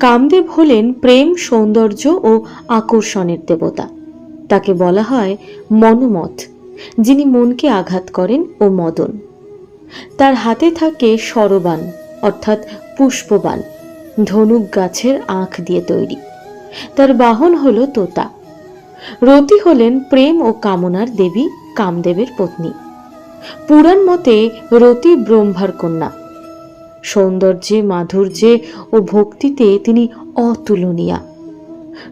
কামদেব হলেন প্রেম, সৌন্দর্য ও আকর্ষণের দেবতা। তাকে বলা হয় মনোমথ, যিনি মনকে আঘাত করেন ও মদন। তার হাতে থাকে সরবান অর্থাৎ পুষ্পবান, ধনুক গাছের আঁখ দিয়ে তৈরি। তার বাহন হল তোতা। রতি হলেন প্রেম ও কামনার দেবী কামদেবের পত্নী। পুরাণ মতে রতি ব্রহ্মার কন্যা। সৌন্দর্যে, মাধুর্যে ও ভক্তিতে তিনি অতুলনীয়া।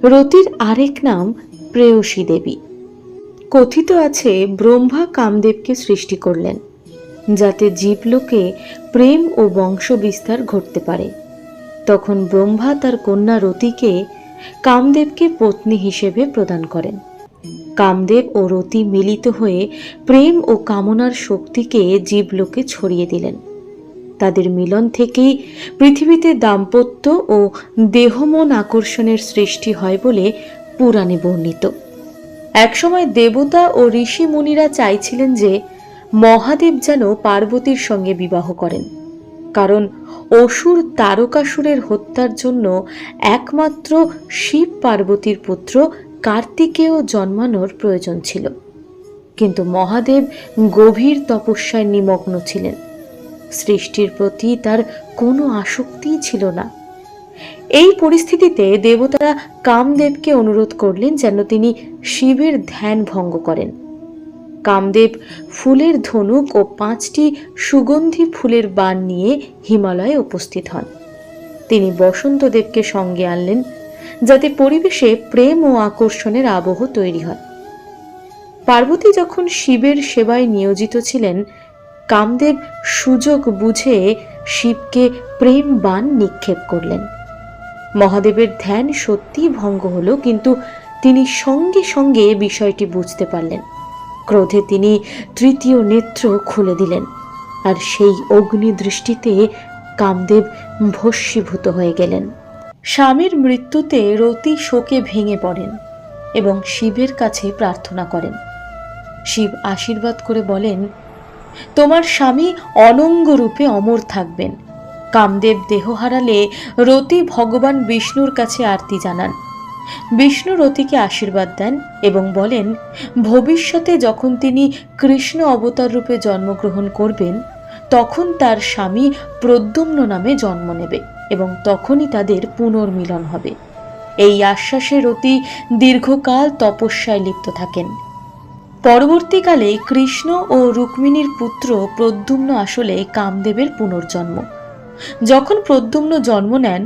রতির আরেক নাম প্রেয়সী দেবী। কথিত আছে, ব্রহ্মা কামদেবকে সৃষ্টি করলেন, যাতে জীবলোকে প্রেম ও বংশ বিস্তার ঘটতে পারে। তখন ব্রহ্মা তার কন্যা রতিকে কামদেবকে পত্নী হিসেবে প্রদান করেন। কামদেব ও রতি মিলিত হয়ে প্রেম ও কামনার শক্তিকে জীবলোকে ছড়িয়ে দিলেন। তাদের মিলন থেকেই পৃথিবীতে দাম্পত্য ও দেহমন আকর্ষণের সৃষ্টি হয় বলে পুরাণে বর্ণিত। একসময় দেবতা ও ঋষি মুনিরা চাইছিলেন যে মহাদেব যেন পার্বতীর সঙ্গে বিবাহ করেন। কারণ অসুর তারকাসুরের হত্যার জন্য একমাত্র শিব পার্বতীর পুত্র কার্তিকেয় জন্মানোর প্রয়োজন ছিল। কিন্তু মহাদেব গভীর তপস্যায় নিমগ্ন ছিলেন। সৃষ্টির প্রতি তার কোনো আসক্তিই ছিল না। এই পরিস্থিতিতে দেবতারা কামদেবকে অনুরোধ করলেন যেন তিনি শিবের ধ্যান ভঙ্গ করেন। কামদেব ফুলের ধনুক ও পাঁচটি সুগন্ধি ফুলের বান নিয়ে হিমালয়ে উপস্থিত হন। তিনি বসন্তদেবকে সঙ্গে আনলেন, যাতে পরিবেশে প্রেম ও আকর্ষণের আবহ তৈরি হয়। পার্বতী যখন শিবের সেবায় নিয়োজিত ছিলেন কামদেব সুযোগ বুঝে শিবকে প্রেম বান নিক্ষেপ করলেন। মহাদেবের ধ্যান সত্যিই ভঙ্গ হলো, কিন্তু তিনি সঙ্গে সঙ্গে বিষয়টি বুঝতে পারলেন। ক্রোধে তিনি তৃতীয় নেত্র খুলে দিলেন, আর সেই অগ্নি দৃষ্টিতে কামদেব ভস্মীভূত হয়ে গেলেন। স্বামীর মৃত্যুতে রতি শোকে ভেঙে পড়েন এবং শিবের কাছে প্রার্থনা করেন। শিব আশীর্বাদ করে বলেন তোমার স্বামী অনঙ্গ রূপে অমর থাকবেন। কামদেব দেহ হারালে রতি ভগবান বিষ্ণুর কাছে আরতি জানান। বিষ্ণু রতিকে আশীর্বাদ দেন এবং বলেন, ভবিষ্যতে যখন তিনি কৃষ্ণ অবতার রূপে জন্মগ্রহণ করবেন, তখন তার স্বামী প্রদ্যুম্ন নামে জন্ম নেবে এবং তখনই তাদের পুনর্মিলন হবে। এই আশ্বাসে রতি দীর্ঘকাল তপস্যায় লিপ্ত থাকেন। পরবর্তীকালে কৃষ্ণ ও রুক্মিণীর পুত্র প্রদ্যুম্ন আসলে কামদেবের পুনর্জন্ম। যখন প্রদ্যুম্ন জন্ম নেন